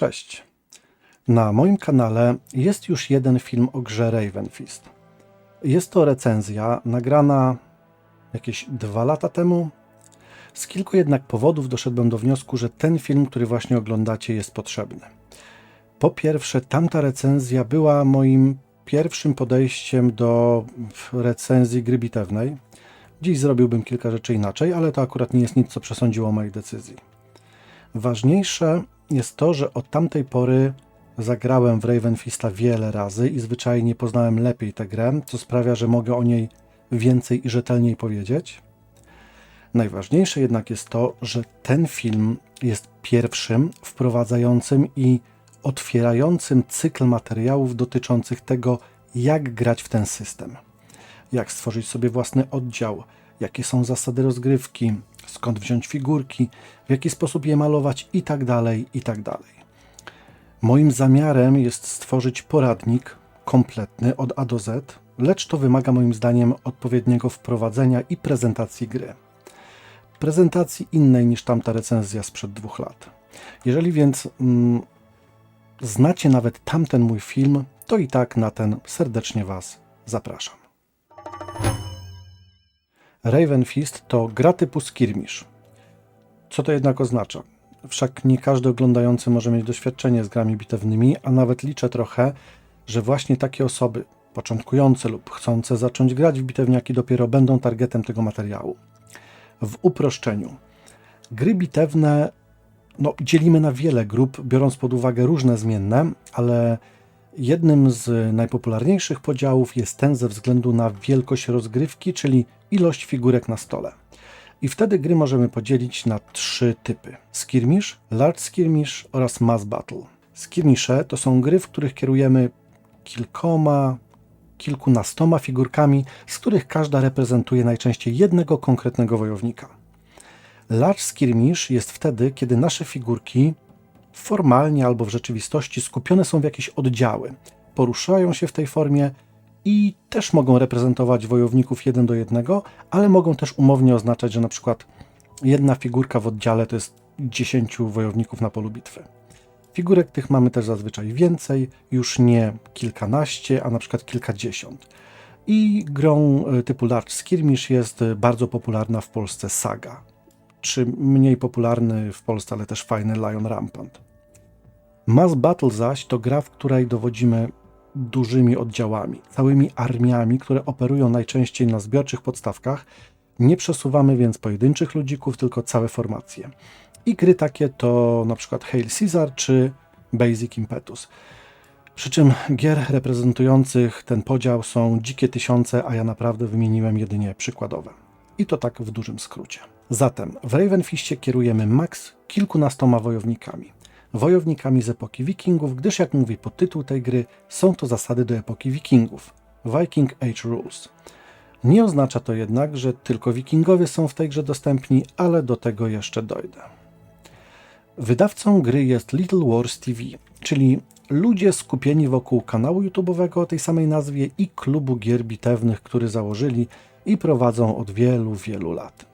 Cześć. Na moim kanale jest już jeden film o grze Raven Fist. Jest to recenzja nagrana jakieś dwa lata temu. Z kilku jednak powodów doszedłem do wniosku, że ten film, który właśnie oglądacie, jest potrzebny. Po pierwsze, tamta recenzja była moim pierwszym podejściem do recenzji gry bitewnej. Dziś zrobiłbym kilka rzeczy inaczej, ale to akurat nie jest nic, co przesądziło o mojej decyzji. Ważniejsze jest to, że od tamtej pory zagrałem w Raven Fista wiele razy i zwyczajnie poznałem lepiej tę grę, co sprawia, że mogę o niej więcej i rzetelniej powiedzieć. Najważniejsze jednak jest to, że ten film jest pierwszym wprowadzającym i otwierającym cykl materiałów dotyczących tego, jak grać w ten system. Jak stworzyć sobie własny oddział, jakie są zasady rozgrywki, skąd wziąć figurki, w jaki sposób je malować i tak dalej, i tak. Moim zamiarem jest stworzyć poradnik kompletny od A do Z, lecz to wymaga moim zdaniem odpowiedniego wprowadzenia i prezentacji gry. Prezentacji innej niż tamta recenzja sprzed dwóch lat. Jeżeli więc mm, znacie nawet tamten mój film, to i tak na ten serdecznie Was zapraszam. Raven Fist to gra typu skirmish. Co to jednak oznacza? Wszak nie każdy oglądający może mieć doświadczenie z grami bitewnymi, a nawet liczę trochę, że właśnie takie osoby, początkujące lub chcące zacząć grać w bitewniaki, dopiero będą targetem tego materiału. W uproszczeniu. Gry bitewne no, dzielimy na wiele grup, biorąc pod uwagę różne zmienne, ale jednym z najpopularniejszych podziałów jest ten ze względu na wielkość rozgrywki, czyli ilość figurek na stole. I wtedy gry możemy podzielić na trzy typy: skirmish, large skirmish oraz mass battle. Skirmisze to są gry, w których kierujemy kilkoma, kilkunastoma figurkami, z których każda reprezentuje najczęściej jednego konkretnego wojownika. Large skirmish jest wtedy, kiedy nasze figurki formalnie albo w rzeczywistości skupione są w jakieś oddziały, poruszają się w tej formie i też mogą reprezentować wojowników jeden do jednego, ale mogą też umownie oznaczać, że na przykład jedna figurka w oddziale to jest 10 wojowników na polu bitwy. Figurek tych mamy też zazwyczaj więcej, już nie kilkanaście, a na przykład kilkadziesiąt. I grą y, typu Large Skirmish jest y, bardzo popularna w Polsce Saga, czy mniej popularny w Polsce, ale też fajny Lion Rampant. Mass Battle zaś to gra, w której dowodzimy dużymi oddziałami, całymi armiami, które operują najczęściej na zbiorczych podstawkach. Nie przesuwamy więc pojedynczych ludzików, tylko całe formacje. I gry takie to na przykład Hail Caesar czy Basic Impetus. Przy czym gier reprezentujących ten podział są dzikie tysiące, a ja naprawdę wymieniłem jedynie przykładowe. I to tak w dużym skrócie. Zatem w Ravenfistie kierujemy maks kilkunastoma wojownikami wojownikami z epoki Wikingów, gdyż jak mówi podtytuł tej gry, są to zasady do epoki Wikingów. Viking Age Rules. Nie oznacza to jednak, że tylko Wikingowie są w tej grze dostępni, ale do tego jeszcze dojdę. Wydawcą gry jest Little Wars TV, czyli ludzie skupieni wokół kanału YouTube'owego o tej samej nazwie i klubu gier bitewnych, który założyli i prowadzą od wielu, wielu lat.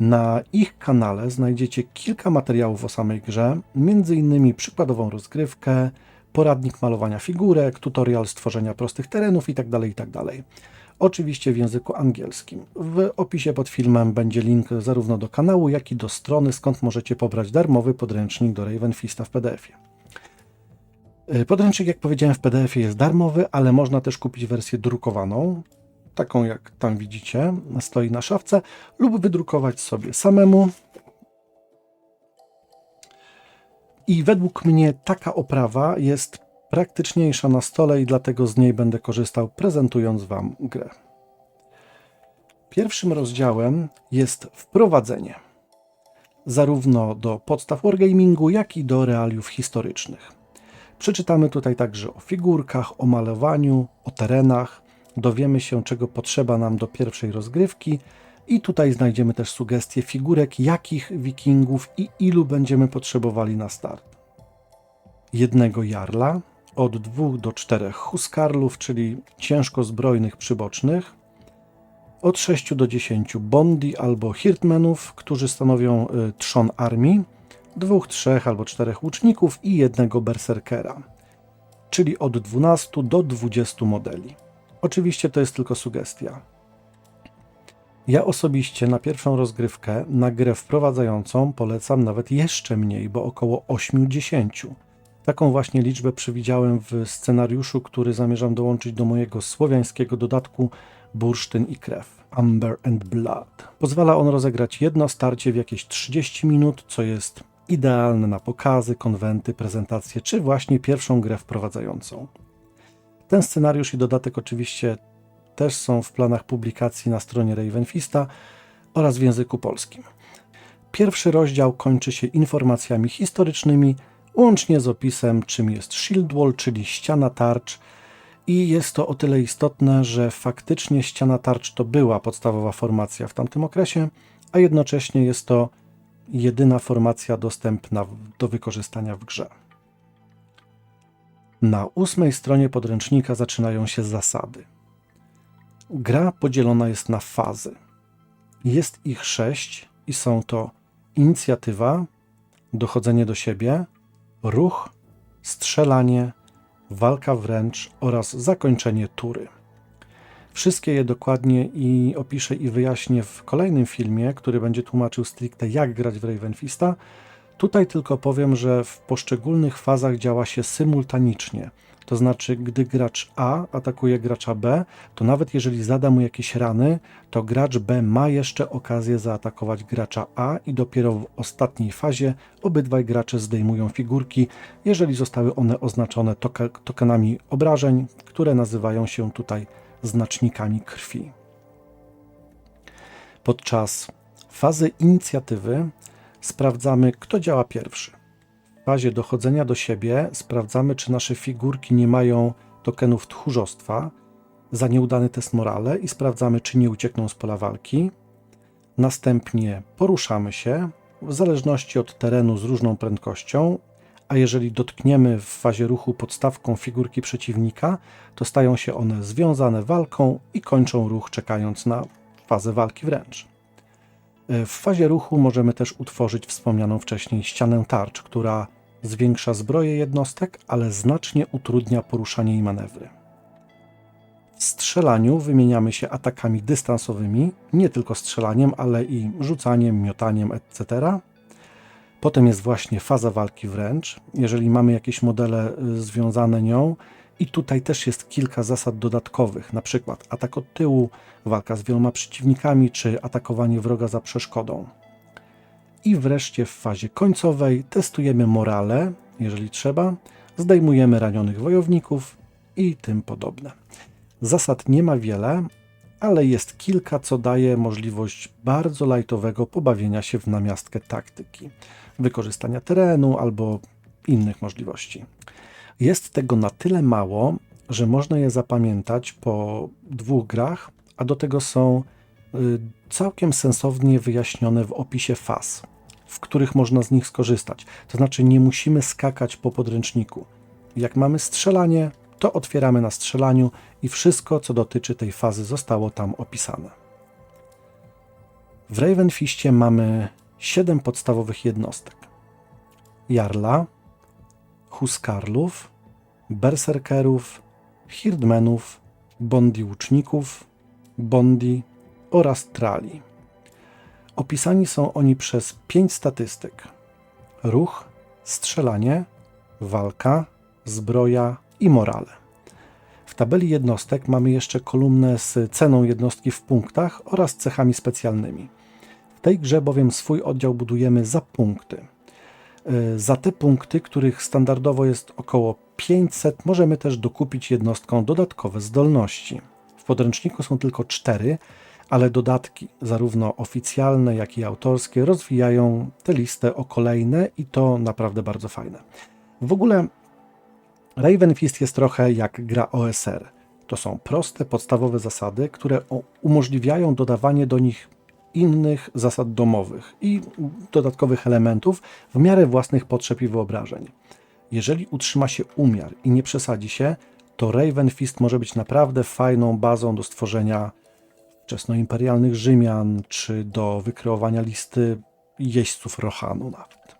Na ich kanale znajdziecie kilka materiałów o samej grze, m.in. przykładową rozgrywkę, poradnik malowania figurek, tutorial stworzenia prostych terenów tak itd. itd. Oczywiście w języku angielskim. W opisie pod filmem będzie link zarówno do kanału, jak i do strony, skąd możecie pobrać darmowy podręcznik do Raven Fista w PDF-ie. Podręcznik, jak powiedziałem, w PDF-ie jest darmowy, ale można też kupić wersję drukowaną taką jak tam widzicie, stoi na szafce, lub wydrukować sobie samemu. I według mnie taka oprawa jest praktyczniejsza na stole i dlatego z niej będę korzystał prezentując Wam grę. Pierwszym rozdziałem jest wprowadzenie zarówno do podstaw wargamingu, jak i do realiów historycznych. Przeczytamy tutaj także o figurkach, o malowaniu, o terenach, dowiemy się, czego potrzeba nam do pierwszej rozgrywki. I tutaj znajdziemy też sugestie figurek, jakich wikingów i ilu będziemy potrzebowali na start. Jednego jarla, od dwóch do czterech huskarlów, czyli ciężko zbrojnych przybocznych, od 6 do 10 bondi albo hirtmenów, którzy stanowią y, trzon armii, dwóch, trzech albo czterech łuczników i jednego berserkera, czyli od 12 do 20 modeli. Oczywiście to jest tylko sugestia. Ja osobiście na pierwszą rozgrywkę, na grę wprowadzającą polecam nawet jeszcze mniej, bo około 80. Taką właśnie liczbę przewidziałem w scenariuszu, który zamierzam dołączyć do mojego słowiańskiego dodatku Bursztyn i krew. Amber and Blood. Pozwala on rozegrać jedno starcie w jakieś 30 minut, co jest idealne na pokazy, konwenty, prezentacje, czy właśnie pierwszą grę wprowadzającą. Ten scenariusz i dodatek oczywiście też są w planach publikacji na stronie Ravenfista oraz w języku polskim. Pierwszy rozdział kończy się informacjami historycznymi, łącznie z opisem, czym jest Shield Wall, czyli ściana tarcz. I jest to o tyle istotne, że faktycznie ściana tarcz to była podstawowa formacja w tamtym okresie, a jednocześnie jest to jedyna formacja dostępna do wykorzystania w grze. Na ósmej stronie podręcznika zaczynają się zasady. Gra podzielona jest na fazy. Jest ich sześć i są to inicjatywa, dochodzenie do siebie, ruch, strzelanie, walka wręcz oraz zakończenie tury. Wszystkie je dokładnie i opiszę i wyjaśnię w kolejnym filmie, który będzie tłumaczył stricte jak grać w Ravenfista. Tutaj tylko powiem, że w poszczególnych fazach działa się symultanicznie. To znaczy, gdy gracz A atakuje gracza B, to nawet jeżeli zada mu jakieś rany, to gracz B ma jeszcze okazję zaatakować gracza A i dopiero w ostatniej fazie obydwaj gracze zdejmują figurki, jeżeli zostały one oznaczone tokenami obrażeń, które nazywają się tutaj znacznikami krwi. Podczas fazy inicjatywy sprawdzamy, kto działa pierwszy fazie dochodzenia do siebie sprawdzamy, czy nasze figurki nie mają tokenów tchórzostwa za nieudany test morale i sprawdzamy, czy nie uciekną z pola walki. Następnie poruszamy się w zależności od terenu z różną prędkością, a jeżeli dotkniemy w fazie ruchu podstawką figurki przeciwnika, to stają się one związane walką i kończą ruch czekając na fazę walki wręcz. W fazie ruchu możemy też utworzyć wspomnianą wcześniej ścianę tarcz, która zwiększa zbroję jednostek, ale znacznie utrudnia poruszanie i manewry. W strzelaniu wymieniamy się atakami dystansowymi, nie tylko strzelaniem, ale i rzucaniem, miotaniem, etc. Potem jest właśnie faza walki wręcz. Jeżeli mamy jakieś modele y, związane nią, i tutaj też jest kilka zasad dodatkowych, na przykład atak od tyłu, walka z wieloma przeciwnikami, czy atakowanie wroga za przeszkodą. I wreszcie w fazie końcowej testujemy morale, jeżeli trzeba, zdejmujemy ranionych wojowników i tym podobne. Zasad nie ma wiele, ale jest kilka, co daje możliwość bardzo lajtowego pobawienia się w namiastkę taktyki, wykorzystania terenu albo innych możliwości. Jest tego na tyle mało, że można je zapamiętać po dwóch grach, a do tego są y, całkiem sensownie wyjaśnione w opisie faz, w których można z nich skorzystać. To znaczy, nie musimy skakać po podręczniku. Jak mamy strzelanie, to otwieramy na strzelaniu i wszystko, co dotyczy tej fazy, zostało tam opisane. W Ravenfistie mamy 7 podstawowych jednostek: Jarla, Huskarlów, Berserkerów, Hirdmenów, Bondi Łuczników, Bondi oraz Trali. Opisani są oni przez pięć statystyk: ruch, strzelanie, walka, zbroja i morale. W tabeli jednostek mamy jeszcze kolumnę z ceną jednostki w punktach oraz cechami specjalnymi. W tej grze bowiem swój oddział budujemy za punkty. E, za te punkty, których standardowo jest około 500, możemy też dokupić jednostką dodatkowe zdolności. W podręczniku są tylko cztery, ale dodatki, zarówno oficjalne, jak i autorskie, rozwijają tę listę o kolejne i to naprawdę bardzo fajne. W ogóle Raven Fist jest trochę jak gra OSR. To są proste, podstawowe zasady, które umożliwiają dodawanie do nich innych zasad domowych i dodatkowych elementów w miarę własnych potrzeb i wyobrażeń. Jeżeli utrzyma się umiar i nie przesadzi się, to Raven Fist może być naprawdę fajną bazą do stworzenia wczesnoimperialnych Rzymian, czy do wykreowania listy jeźdźców Rohanu nawet.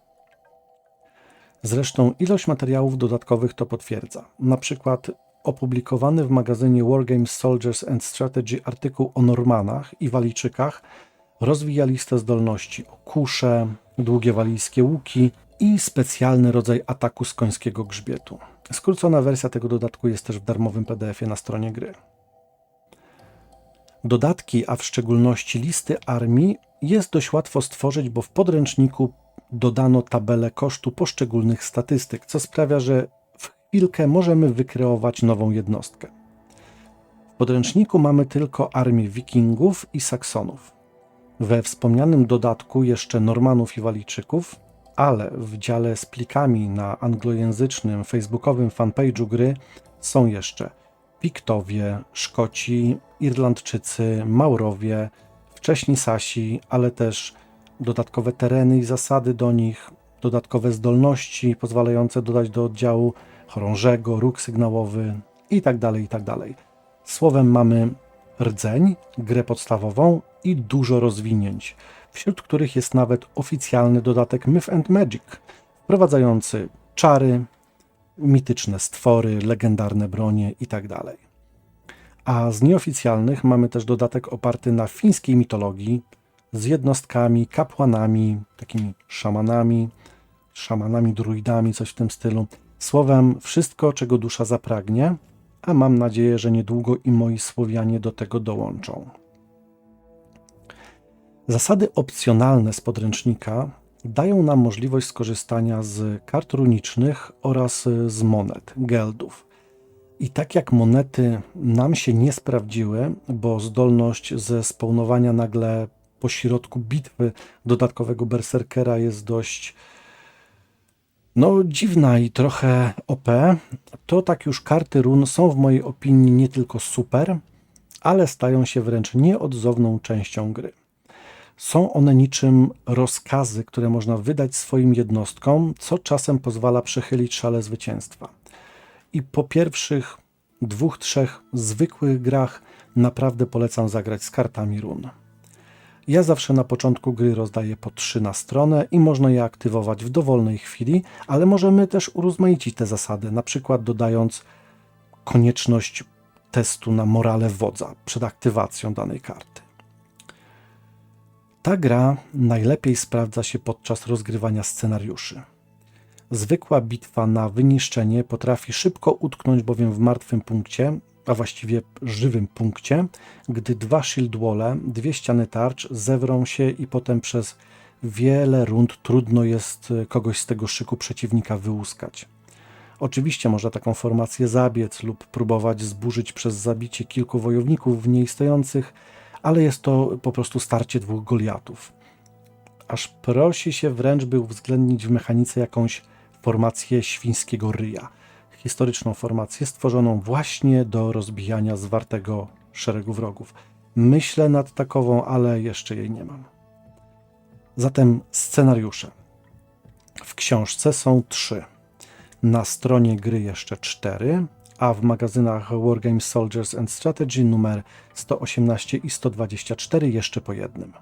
Zresztą ilość materiałów dodatkowych to potwierdza. Na przykład opublikowany w magazynie Wargames Soldiers and Strategy artykuł o Normanach i Walijczykach rozwija listę zdolności o kusze, długie walijskie łuki i specjalny rodzaj ataku z końskiego grzbietu. Skrócona wersja tego dodatku jest też w darmowym PDF-ie na stronie gry. Dodatki, a w szczególności listy armii, jest dość łatwo stworzyć, bo w podręczniku dodano tabelę kosztu poszczególnych statystyk, co sprawia, że w chwilkę możemy wykreować nową jednostkę. W podręczniku mamy tylko armię wikingów i saksonów. We wspomnianym dodatku jeszcze Normanów i Walijczyków, ale w dziale z plikami na anglojęzycznym facebookowym fanpage'u gry są jeszcze Piktowie, Szkoci, Irlandczycy, Maurowie, wcześniej Sasi, ale też dodatkowe tereny i zasady do nich, dodatkowe zdolności pozwalające dodać do oddziału chorążego, róg sygnałowy itd., tak itd. Tak Słowem mamy rdzeń, grę podstawową i dużo rozwinięć, wśród których jest nawet oficjalny dodatek Myth and Magic, wprowadzający czary, mityczne stwory, legendarne bronie itd. Tak A z nieoficjalnych mamy też dodatek oparty na fińskiej mitologii, z jednostkami, kapłanami, takimi szamanami, szamanami, druidami, coś w tym stylu. Słowem, wszystko, czego dusza zapragnie, a mam nadzieję, że niedługo i moi Słowianie do tego dołączą. Zasady opcjonalne z podręcznika dają nam możliwość skorzystania z kart runicznych oraz z monet, geldów. I tak jak monety nam się nie sprawdziły, bo zdolność ze spawnowania nagle po środku bitwy dodatkowego berserkera jest dość no dziwna i trochę OP, to tak już karty run są w mojej opinii nie tylko super, ale stają się wręcz nieodzowną częścią gry. Są one niczym rozkazy, które można wydać swoim jednostkom, co czasem pozwala przechylić szale zwycięstwa. I po pierwszych dwóch, trzech zwykłych grach naprawdę polecam zagrać z kartami run. Ja zawsze na początku gry rozdaję po 3 na stronę i można je aktywować w dowolnej chwili, ale możemy też urozmaicić te zasady, na przykład dodając konieczność testu na morale wodza przed aktywacją danej karty. Ta gra najlepiej sprawdza się podczas rozgrywania scenariuszy. Zwykła bitwa na wyniszczenie potrafi szybko utknąć bowiem w martwym punkcie, a właściwie żywym punkcie, gdy dwa shield wall, dwie ściany tarcz zewrą się i potem przez wiele rund trudno jest e, kogoś z tego szyku przeciwnika wyłuskać. Oczywiście można taką formację zabiec lub próbować zburzyć przez zabicie kilku wojowników w niej stojących, ale jest to po prostu starcie dwóch Goliatów. Aż prosi się wręcz, by uwzględnić w mechanice jakąś formację świńskiego ryja – historyczną formację stworzoną właśnie do rozbijania zwartego szeregu wrogów. Myślę nad takową, ale jeszcze jej nie mam. Zatem scenariusze. W książce są trzy. Na stronie gry jeszcze cztery, a w magazynach Wargames Soldiers and Strategy numer 118 i 124 jeszcze po jednym.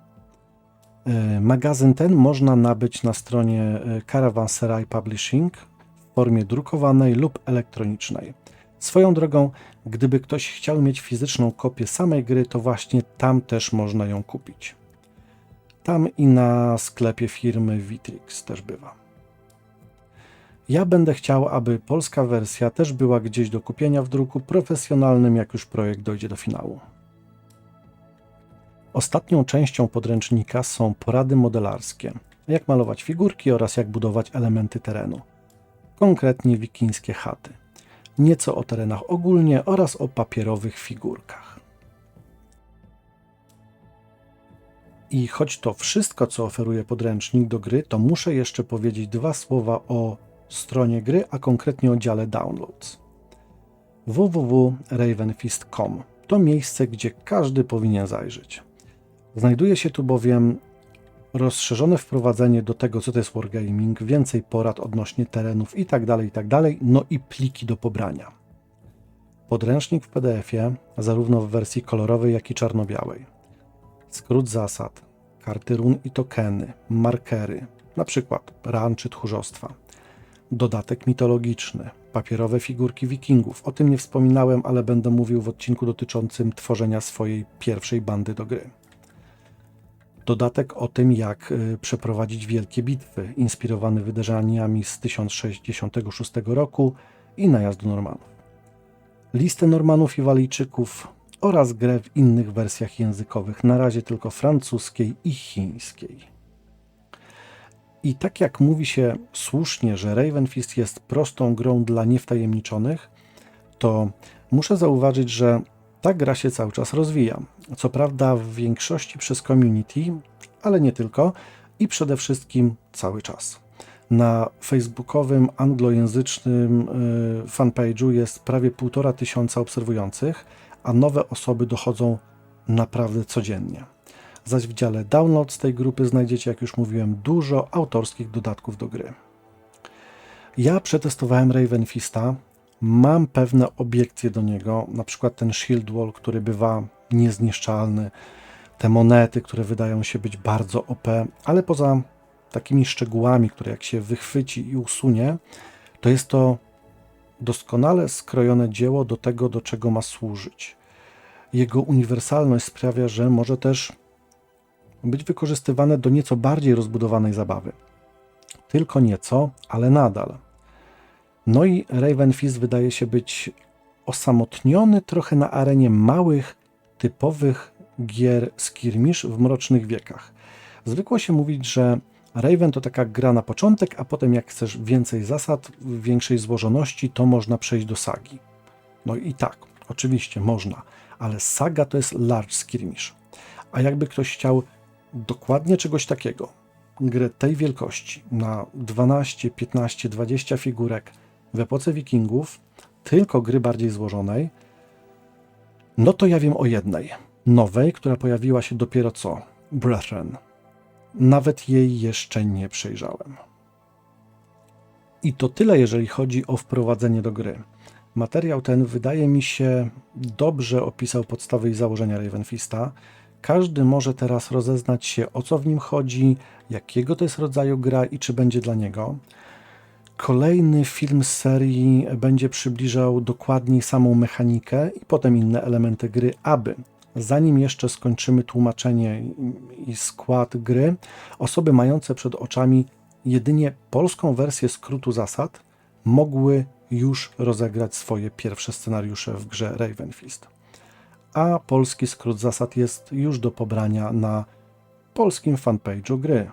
E, magazyn ten można nabyć na stronie e, Caravanserai Publishing formie drukowanej lub elektronicznej. Swoją drogą, gdyby ktoś chciał mieć fizyczną kopię samej gry, to właśnie tam też można ją kupić. Tam i na sklepie firmy Vitrix też bywa. Ja będę chciał, aby polska wersja też była gdzieś do kupienia w druku profesjonalnym, jak już projekt dojdzie do finału. Ostatnią częścią podręcznika są porady modelarskie, jak malować figurki oraz jak budować elementy terenu konkretnie wikińskie chaty. Nieco o terenach ogólnie oraz o papierowych figurkach. I choć to wszystko, co oferuje podręcznik do gry, to muszę jeszcze powiedzieć dwa słowa o stronie gry, a konkretnie o dziale Downloads. www.ravenfist.com to miejsce, gdzie każdy powinien zajrzeć. Znajduje się tu bowiem rozszerzone wprowadzenie do tego, co to jest wargaming, więcej porad odnośnie terenów itd., tak itd., tak no i pliki do pobrania. Podręcznik w PDF-ie, zarówno w wersji kolorowej, jak i czarno-białej. Skrót zasad, karty run i tokeny, markery, przykład ran czy tchórzostwa. dodatek mitologiczny, papierowe figurki wikingów. O tym nie wspominałem, ale będę mówił w odcinku dotyczącym tworzenia swojej pierwszej bandy do gry. Dodatek o tym, jak y, przeprowadzić wielkie bitwy, inspirowany wydarzeniami z 1066 roku i najazdu Normanów. Listę Normanów i Walijczyków oraz grę w innych wersjach językowych, na razie tylko francuskiej i chińskiej. I tak jak mówi się słusznie, że Raven Fist jest prostą grą dla niewtajemniczonych, to muszę zauważyć, że ta gra się cały czas rozwija. Co prawda w większości przez community, ale nie tylko i przede wszystkim cały czas. Na facebookowym anglojęzycznym y, fanpage'u jest prawie półtora tysiąca obserwujących, a nowe osoby dochodzą naprawdę codziennie. Zaś w dziale download z tej grupy znajdziecie, jak już mówiłem, dużo autorskich dodatków do gry. Ja przetestowałem Raven Fista, mam pewne obiekcje do niego, na przykład ten shield wall, który bywa niezniszczalny, te monety, które wydają się być bardzo OP, ale poza takimi szczegółami, które jak się wychwyci i usunie, to jest to doskonale skrojone dzieło do tego, do czego ma służyć. Jego uniwersalność sprawia, że może też być wykorzystywane do nieco bardziej rozbudowanej zabawy. Tylko nieco, ale nadal. No i Raven Fist wydaje się być osamotniony trochę na arenie małych, typowych gier skirmish w mrocznych wiekach. Zwykło się mówić, że Raven to taka gra na początek, a potem jak chcesz więcej zasad, większej złożoności, to można przejść do sagi. No i tak, oczywiście można, ale saga to jest large skirmish. A jakby ktoś chciał dokładnie czegoś takiego, grę tej wielkości na 12, 15, 20 figurek w epoce wikingów, tylko gry bardziej złożonej, no to ja wiem o jednej, nowej, która pojawiła się dopiero co, Brethren. Nawet jej jeszcze nie przejrzałem. I to tyle, jeżeli chodzi o wprowadzenie do gry. Materiał ten wydaje mi się dobrze opisał podstawy i założenia Ravenfista. Każdy może teraz rozeznać się o co w nim chodzi, jakiego to jest rodzaju gra i czy będzie dla niego. Kolejny film z serii będzie przybliżał dokładniej samą mechanikę i potem inne elementy gry, aby zanim jeszcze skończymy tłumaczenie i skład gry, osoby mające przed oczami jedynie polską wersję skrótu zasad mogły już rozegrać swoje pierwsze scenariusze w grze Ravenfist. A polski skrót zasad jest już do pobrania na polskim fanpage'u gry.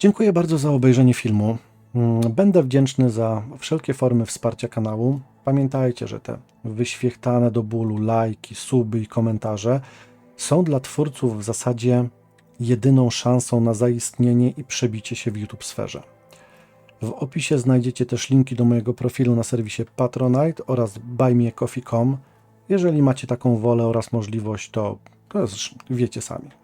Dziękuję bardzo za obejrzenie filmu. Mm, Będę wdzięczny za wszelkie formy wsparcia kanału. Pamiętajcie, że te wyświechtane do bólu lajki, suby i komentarze są dla twórców w zasadzie jedyną szansą na zaistnienie i przebicie się w YouTube sferze. W opisie znajdziecie też linki do mojego profilu na serwisie Patronite oraz buymeacoffee.com. Jeżeli macie taką wolę oraz możliwość, to, to wiecie sami.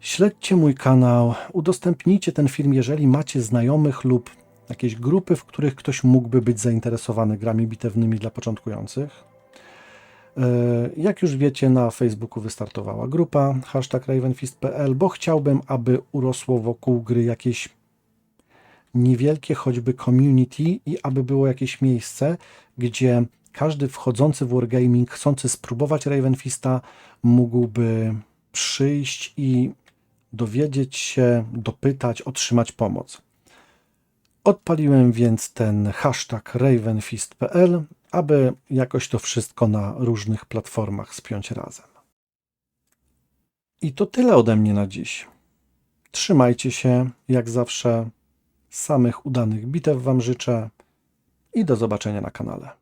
Śledźcie mój kanał, udostępnijcie ten film, jeżeli macie znajomych lub jakieś grupy, w których ktoś mógłby być zainteresowany grami bitewnymi dla początkujących. E, Jak już wiecie, na Facebooku wystartowała grupa hashtag ravenfist.pl, bo chciałbym, aby urosło wokół gry jakieś niewielkie choćby community i aby było jakieś miejsce, gdzie każdy wchodzący w Wargaming, chcący spróbować Ravenfista, mógłby przyjść i dowiedzieć się, dopytać, otrzymać pomoc. Odpaliłem więc ten hashtag ravenfist.pl, aby jakoś to wszystko na różnych platformach spiąć razem. I to tyle ode mnie na dziś. Trzymajcie się, jak zawsze. Samych udanych bitew Wam życzę i do zobaczenia na kanale.